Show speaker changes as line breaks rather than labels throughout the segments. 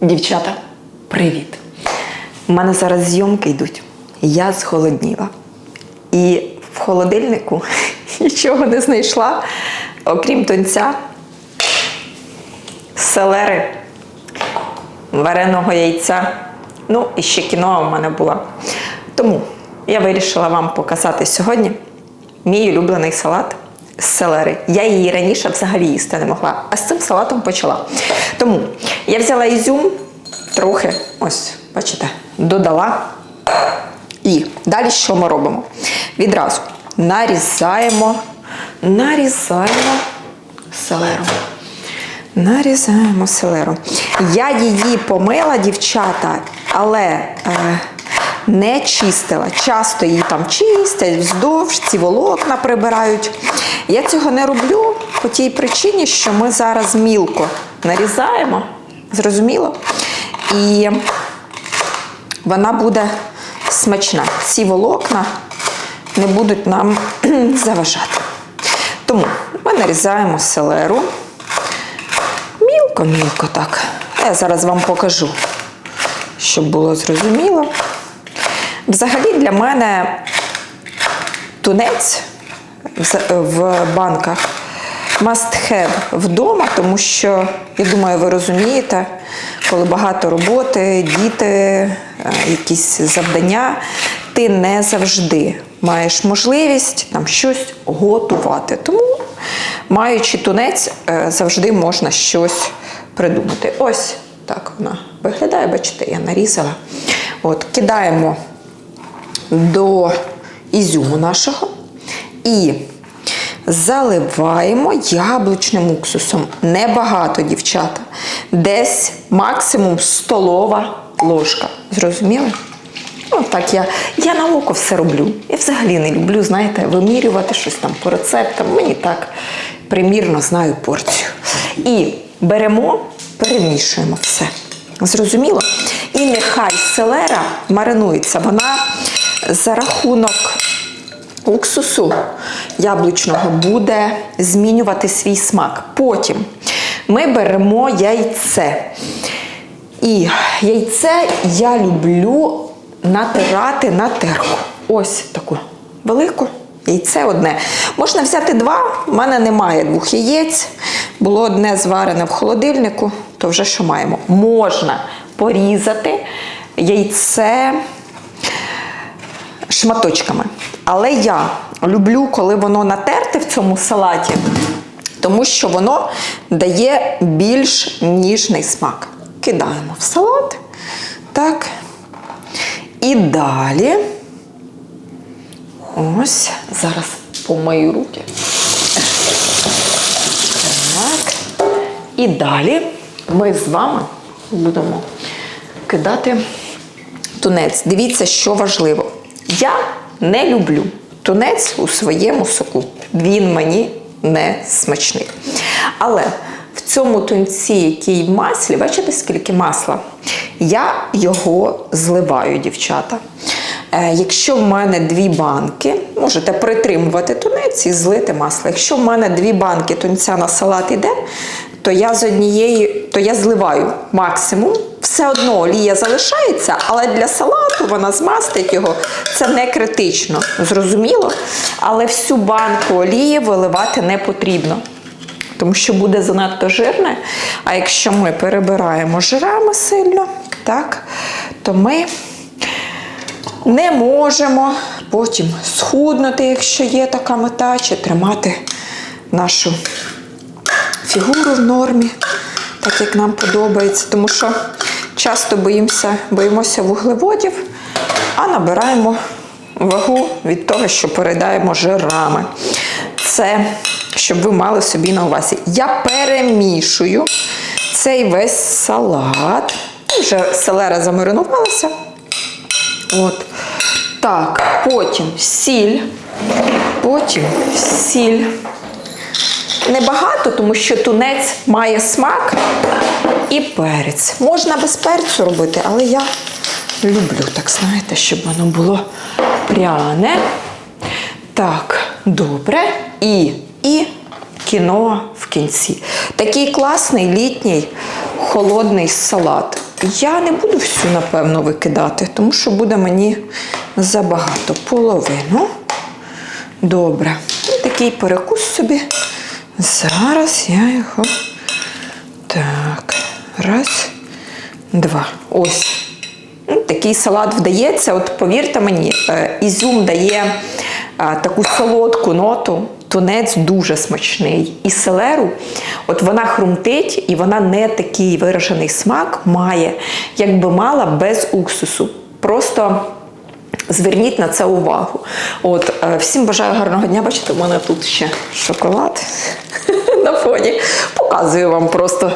Дівчата, привіт! У мене зараз зйомки йдуть. Я зголодніла. І в холодильнику нічого не знайшла, окрім тонця, селери, вареного яйця. Ну, і ще кіно у мене була. Тому я вирішила вам показати сьогодні мій улюблений салат селери. Я її раніше взагалі їсти не могла, а з цим салатом почала. Тому я взяла ізюм, трохи, ось, бачите, додала. І далі що ми робимо? Відразу нарізаємо, нарізаємо селеру. Нарізаємо селеру. Я її помила, дівчата, але е, не чистила. Часто її там чистять, вздовж, ці волокна прибирають. Я цього не роблю по тій причині, що ми зараз мілко нарізаємо, зрозуміло? І вона буде смачна. Ці волокна не будуть нам заважати. Тому ми нарізаємо селеру. Мілко-мілко так. Я зараз вам покажу, щоб було зрозуміло. Взагалі для мене тунець в- банках must have вдома, тому що, я думаю, ви розумієте, коли багато роботи, діти, е, якісь завдання, ти не завжди маєш можливість там щось готувати. Тому, маючи тунець, е, завжди можна щось придумати. Ось так вона виглядає, бачите, я нарізала. От, кидаємо до ізюму нашого і заливаємо яблучним уксусом. Небагато, дівчата. Десь максимум столова ложка. Зрозуміли? Ну, так я, я на око все роблю. Я взагалі не люблю, знаєте, вимірювати щось там по рецептам. Мені так примірно знаю порцію. І беремо, перемішуємо все. Зрозуміло? І нехай селера маринується. Вона за рахунок уксусу яблучного буде змінювати свій смак. Потім ми беремо яйце. І яйце я люблю натирати на терку. Ось таку велику. Яйце одне. Можна взяти два, в мене немає двох яєць. Було одне зварене в холодильнику, то вже що маємо? Можна порізати яйце шматочками. Але я люблю, коли воно натерте в цьому салаті, тому що воно дає більш ніжний смак. Кидаємо в салат. Так. І далі. Ось, зараз помию руки. Так. І далі ми з вами будемо кидати тунець. Дивіться, що важливо. Я не люблю тунець у своєму соку. Він мені не смачний. Але в цьому тунці, який маслі, бачите, скільки масла? Я його зливаю, дівчата. Е, Якщо в мене дві банки, можете притримувати тунець і злити масло. Якщо в мене дві банки тунця на салат іде, то я з однієї, то я зливаю максимум. Все одно олія залишається, але для салату вона змастить його. Це не критично, зрозуміло. Але всю банку олії виливати не потрібно. Тому що буде занадто жирне. А якщо ми перебираємо жирами сильно, так, то ми не можемо потім схуднути, якщо є така мета, чи тримати нашу фігуру в нормі, так як нам подобається. Тому що часто боїмося, боїмося вуглеводів, а набираємо вагу від того, що передаємо жирами. Це щоб ви мали собі на увазі. Я перемішую цей весь салат. Вже селера замаринувалася. От. Так, потім сіль, потім сіль. Небагато, тому що тунець має смак і перець. Можна без перцю робити, але я люблю, так знаєте, щоб воно було пряне. Так, добре. І, і кіно в кінці. Такий класний літній холодний салат. Я не буду всю, напевно, викидати, тому що буде мені забагато. Половину. Добре. І такий перекус собі. Зараз я його. Так. Раз, два. Ось. Ну, Такий салат вдається. От повірте мені, е, ізюм дає е, таку солодку ноту. Тунець дуже смачний. І селеру, от вона хрумтить, і вона не такий виражений смак має, як би мала без уксусу. Просто зверніть на це увагу. От, е, всім бажаю гарного дня. Бачите, у мене тут ще шоколад на фоні. Показую вам просто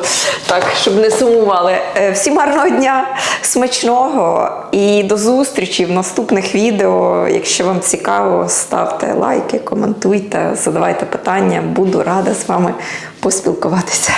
так, щоб не сумували. Е, Всім гарного дня, смачного і до зустрічі в наступних відео. Якщо вам цікаво, ставте лайки, коментуйте, задавайте питання. Буду рада з вами поспілкуватися.